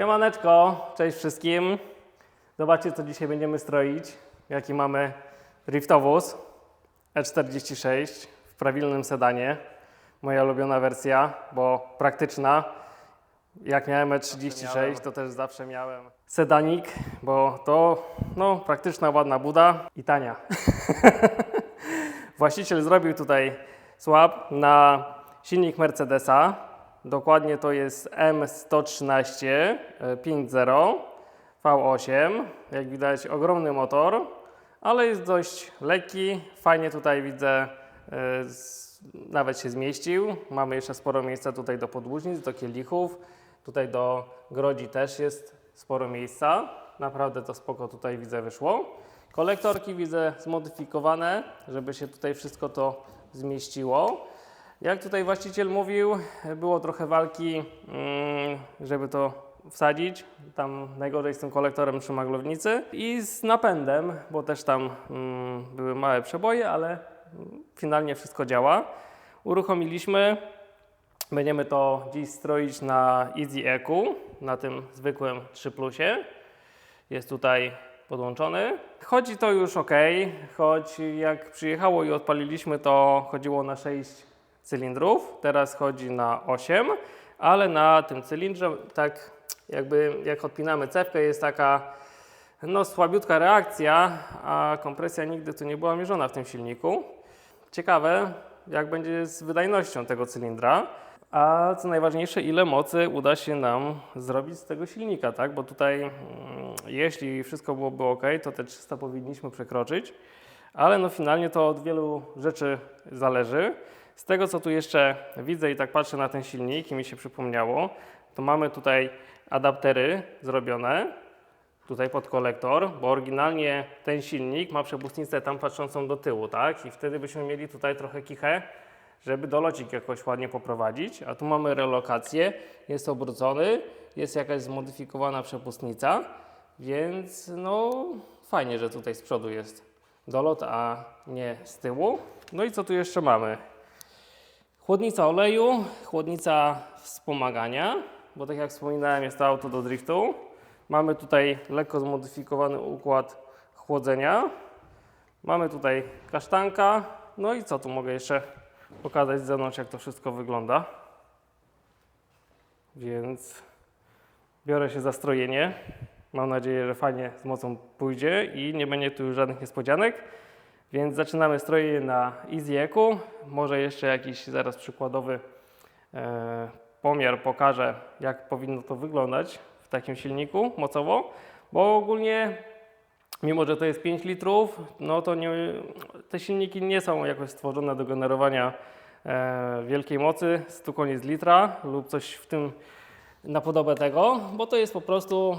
Siemaneczko, cześć wszystkim. Zobaczcie, co dzisiaj będziemy stroić. Jaki mamy driftowóz E46 w prawilnym sedanie. Moja ulubiona wersja, bo praktyczna. Jak miałem E36, to też zawsze miałem sedanik, bo to no, praktyczna, ładna buda i tania. Właściciel zrobił tutaj swap na silnik Mercedesa. Dokładnie to jest M113 e, 5.0 V8. Jak widać ogromny motor, ale jest dość lekki. Fajnie tutaj widzę, e, nawet się zmieścił. Mamy jeszcze sporo miejsca tutaj do podłużnic, do kielichów. Tutaj do grodzi też jest sporo miejsca. Naprawdę to spoko tutaj widzę wyszło. Kolektorki widzę zmodyfikowane, żeby się tutaj wszystko to zmieściło. Jak tutaj właściciel mówił, było trochę walki, mm, żeby to wsadzić. Tam najgorzej z tym kolektorem przy maglownicy i z napędem, bo też tam mm, były małe przeboje, ale finalnie wszystko działa. Uruchomiliśmy. Będziemy to dziś stroić na Easy EQ, na tym zwykłym 3 plusie. Jest tutaj podłączony. Chodzi to już ok, choć jak przyjechało i odpaliliśmy, to chodziło na 6 cylindrów. Teraz chodzi na 8, ale na tym cylindrze, tak jakby jak odpinamy cewkę, jest taka no, słabiutka reakcja, a kompresja nigdy tu nie była mierzona w tym silniku. Ciekawe, jak będzie z wydajnością tego cylindra. A co najważniejsze, ile mocy uda się nam zrobić z tego silnika, tak? Bo tutaj, mm, jeśli wszystko byłoby ok, to te 300 powinniśmy przekroczyć, ale no finalnie to od wielu rzeczy zależy. Z tego, co tu jeszcze widzę i tak patrzę na ten silnik i mi się przypomniało, to mamy tutaj adaptery zrobione, tutaj pod kolektor, bo oryginalnie ten silnik ma przepustnicę tam patrzącą do tyłu, tak? I wtedy byśmy mieli tutaj trochę kichę, żeby dolocik jakoś ładnie poprowadzić. A tu mamy relokację, jest obrócony, jest jakaś zmodyfikowana przepustnica, więc no fajnie, że tutaj z przodu jest dolot, a nie z tyłu. No i co tu jeszcze mamy? Chłodnica oleju, chłodnica wspomagania, bo tak jak wspominałem, jest to auto do driftu. Mamy tutaj lekko zmodyfikowany układ chłodzenia. Mamy tutaj kasztanka. No i co tu mogę jeszcze pokazać z zewnątrz, jak to wszystko wygląda. Więc biorę się za strojenie. Mam nadzieję, że fajnie z mocą pójdzie i nie będzie tu już żadnych niespodzianek. Więc zaczynamy strojenie na EasyEku. Może jeszcze jakiś zaraz przykładowy e, pomiar pokażę, jak powinno to wyglądać w takim silniku mocowo, bo ogólnie, mimo że to jest 5 litrów, no to nie, te silniki nie są jakoś stworzone do generowania e, wielkiej mocy, 100 koni z litra lub coś w tym na podobę tego, bo to jest po prostu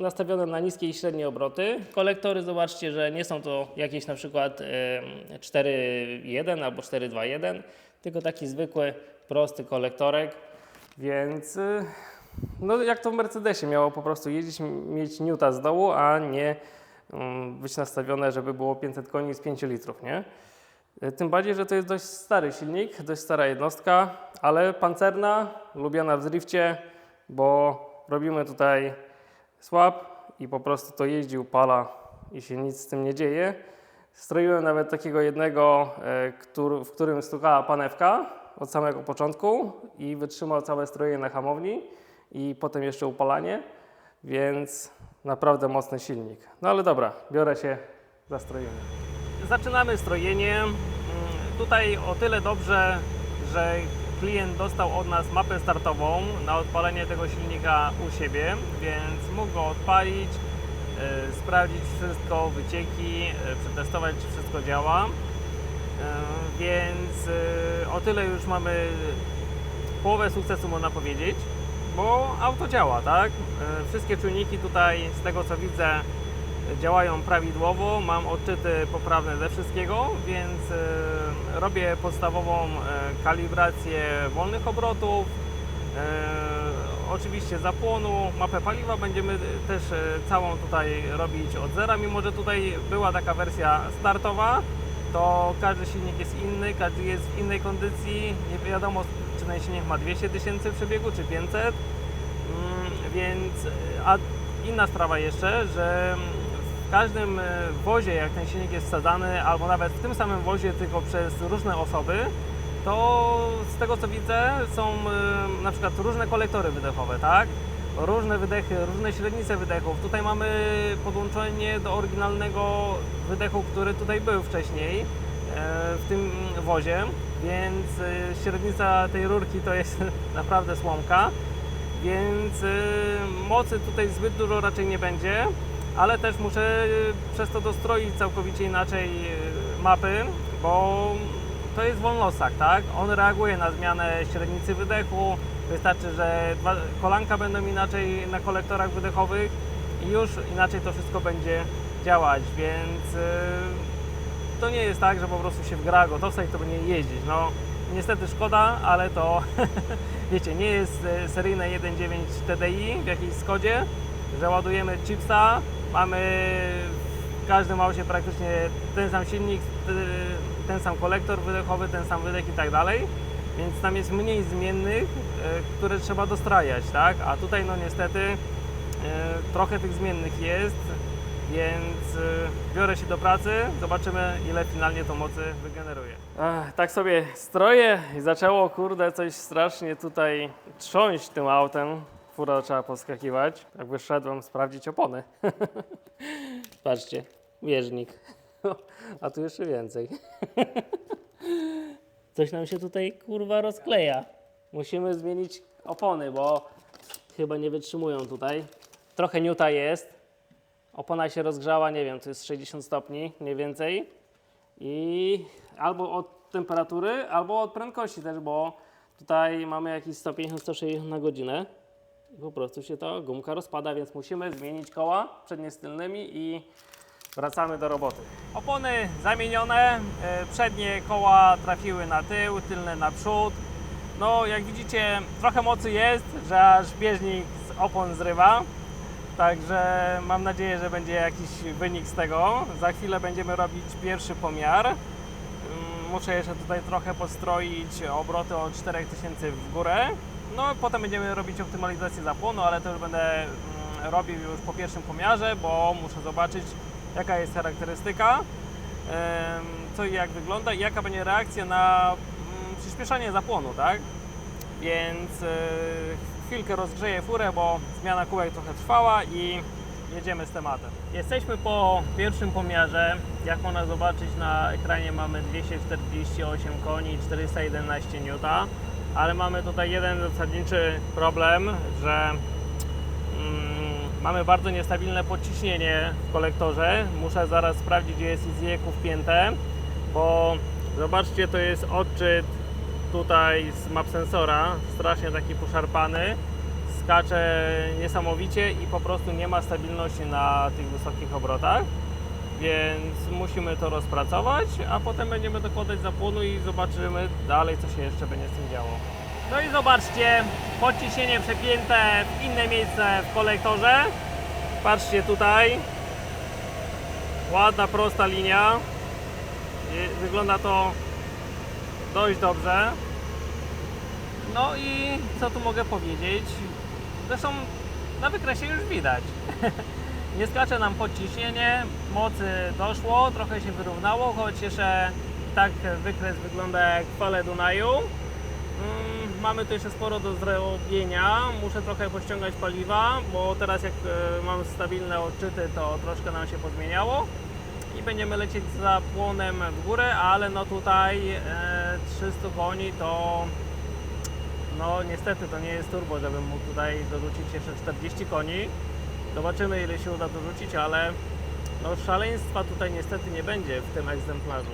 nastawione na niskie i średnie obroty. Kolektory, zobaczcie, że nie są to jakieś na przykład em, 4.1 albo 4.2.1, tylko taki zwykły, prosty kolektorek, więc y, no jak to w Mercedesie miało po prostu jeździć, mieć niuta z dołu, a nie mm, być nastawione, żeby było 500 koni z 5 litrów, nie? Y, Tym bardziej, że to jest dość stary silnik, dość stara jednostka, ale pancerna, lubiana w drifcie, bo robimy tutaj swap i po prostu to jeździ, upala i się nic z tym nie dzieje. Stroiłem nawet takiego jednego, e, w którym stukała panewka od samego początku i wytrzymał całe strojenie na hamowni i potem jeszcze upalanie, więc naprawdę mocny silnik. No ale dobra, biorę się za strojenie. Zaczynamy strojenie. Mm, Tutaj o tyle dobrze, że klient dostał od nas mapę startową na odpalenie tego silnika u siebie, więc mógł go odpalić, e, sprawdzić wszystko, wycieki, e, przetestować, czy wszystko działa. E, Więc o tyle już mamy połowę sukcesu można powiedzieć, bo auto działa, tak? Wszystkie czujniki tutaj, z tego co widzę, działają prawidłowo. Mam odczyty poprawne ze wszystkiego, więc robię podstawową e, kalibrację wolnych obrotów. E, oczywiście zapłonu, mapę paliwa będziemy też e, całą tutaj robić od zera, mimo że tutaj była taka wersja startowa, to każdy silnik jest inny, każdy jest w innej kondycji. Nie wiadomo, czy ten silnik ma 200 tysięcy przebiegu, czy 500. więc, y, a inna sprawa jeszcze, że w każdym y, wozie, jak ten silnik jest wsadzany, albo nawet w tym samym wozie, tylko przez różne osoby, to z tego co widzę są y, na przykład różne kolektory wydechowe, tak? Różne wydechy, różne średnice wydechów. Tutaj mamy podłączenie do oryginalnego wydechu, który tutaj był wcześniej e, w tym wozie, więc e, średnica tej rurki to jest naprawdę słomka, więc e, mocy tutaj zbyt dużo raczej nie będzie, ale też muszę przez to dostroić całkowicie inaczej e, mapy, bo to jest wolnostak, tak? On reaguje na zmianę średnicy wydechu. Wystarczy, że kolanka będą inaczej na kolektorach wydechowych i już inaczej to wszystko będzie działać, więc yy, to nie jest tak, że po prostu się wgra gotowca i to będzie jeździć. No niestety szkoda, ale to wiecie, nie jest seryjne 1.9 TDI w jakiejś Skodzie, że ładujemy chipsa, mamy w każdym aucie praktycznie ten sam silnik, ten sam kolektor wydechowy, ten sam wydech i tak dalej, więc tam jest mniej zmiennych, e, które trzeba dostrajać, tak? A tutaj no niestety e, trochę tych zmiennych jest, więc e, biorę się do pracy, zobaczymy ile finalnie to mocy wygeneruje. Ach, tak sobie stroję i zaczęło kurde coś strasznie tutaj trząść tym autem. Fura zaczęła podskakiwać. Jak wyszedłem sprawdzić opony. Patrzcie, bieżnik. A tu jeszcze więcej. Coś nam się tutaj kurwa rozkleja. Musimy zmienić opony, bo chyba nie wytrzymują tutaj. Trochę niuta jest. Opona się rozgrzała, nie wiem, to jest 60 stopni, mniej więcej. I albo od temperatury, albo od prędkości też, bo tutaj mamy jakiś 150-160 na godzinę. Po prostu się ta gumka rozpada, więc musimy zmienić koła przednie z tylnymi i Wracamy do roboty. Opony zamienione, e, przednie koła trafiły na tył, tylne na przód. No jak widzicie trochę mocy jest, że aż bieżnik z opon zrywa. Także mam nadzieję, że będzie jakiś wynik z tego. Za chwilę będziemy robić pierwszy pomiar. Mm, Muszę jeszcze tutaj trochę postroić obroty o 4000 w górę. No potem będziemy robić optymalizację zapłonu, ale to już będę mm, robił już po pierwszym pomiarze, bo muszę zobaczyć jaka jest charakterystyka, co i jak wygląda i jaka będzie reakcja na mm, przyspieszanie zapłonu, tak? Więc e, chwilkę rozgrzeję furę, bo zmiana kółek trochę trwała i jedziemy z tematem. Jesteśmy po pierwszym pomiarze. Jak można zobaczyć na ekranie mamy 248 koni i 411 N, ale mamy tutaj jeden zasadniczy problem, że mm, mamy bardzo niestabilne podciśnienie w kolektorze. Muszę zaraz sprawdzić, gdzie jest izjeku wpięte, bo zobaczcie, to jest odczyt tutaj z map sensora, strasznie taki poszarpany. Skacze niesamowicie i po prostu nie ma stabilności na tych wysokich obrotach. Więc musimy to rozpracować, a potem będziemy dokładać zapłonu i zobaczymy dalej, co się jeszcze będzie z tym działo. No i zobaczcie, podciśnienie przepięte w inne miejsce w kolektorze. Patrzcie tutaj. Ładna, prosta linia. Wygląda to dość dobrze. No i co tu mogę powiedzieć? Zresztą na wykresie już widać. Nie skacze nam podciśnienie, mocy doszło, trochę się wyrównało, choć jeszcze tak wykres wygląda jak fale Dunaju. Mm, Mamy tu jeszcze sporo do zrobienia. Muszę trochę pościągać paliwa, bo teraz jak e, mam stabilne odczyty, to troszkę nam się pozmieniało. I będziemy lecieć z zapłonem w górę, ale no tutaj e, 300 koni to no niestety to nie jest turbo, żebym mógł tutaj dorzucić jeszcze 40 koni. Zobaczymy ile się uda dorzucić, ale no szaleństwa tutaj niestety nie będzie w tym egzemplarzu.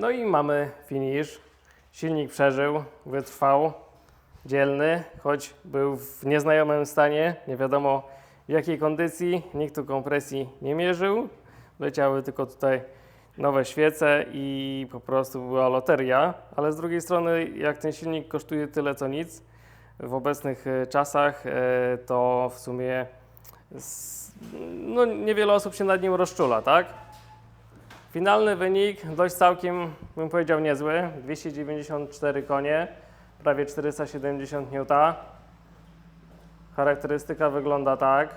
No i mamy finish. Silnik przeżył, wytrwał, dzielny, choć był w nieznajomym stanie, nie wiadomo w jakiej kondycji, nikt tu kompresji nie mierzył. Leciały tylko tutaj nowe świece i po prostu była loteria, ale z drugiej strony jak ten silnik kosztuje tyle co nic w obecnych e, czasach, e, to w sumie no, niewiele osób się nad nim rozczula, tak? Finalny wynik dość całkiem, bym powiedział, niezły. 294 konie, prawie 470 N. Charakterystyka wygląda tak.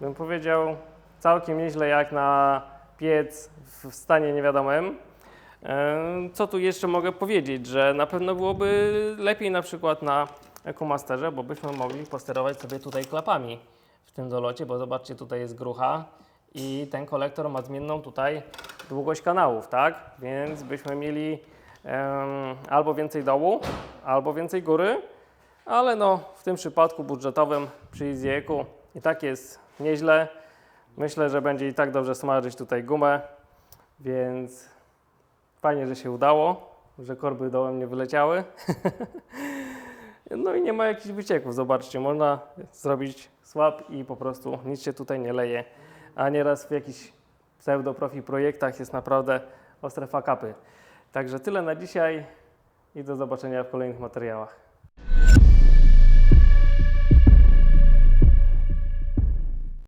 Bym powiedział całkiem nieźle jak na piec w stanie niewiadomym. Co tu jeszcze mogę powiedzieć, że na pewno byłoby lepiej na przykład na EcoMasterze, bo byśmy mogli posterować sobie tutaj klapami w tym dolocie, bo zobaczcie, tutaj jest grucha i ten kolektor ma zmienną tutaj długość kanałów, tak? Więc byśmy mieli em, albo więcej dołu, albo więcej góry, ale no w tym przypadku budżetowym przy Easy-Eku i tak jest nieźle. Myślę, że będzie i tak dobrze smażyć tutaj gumę, więc fajnie, że się udało, że korby dołem nie wyleciały. No i nie ma jakichś wycieków, zobaczcie, można zrobić swap i po prostu nic się tutaj nie leje. A nieraz w jakichś pseudo-profi projektach jest naprawdę ostre fakapy. Także tyle na dzisiaj i do zobaczenia w kolejnych materiałach.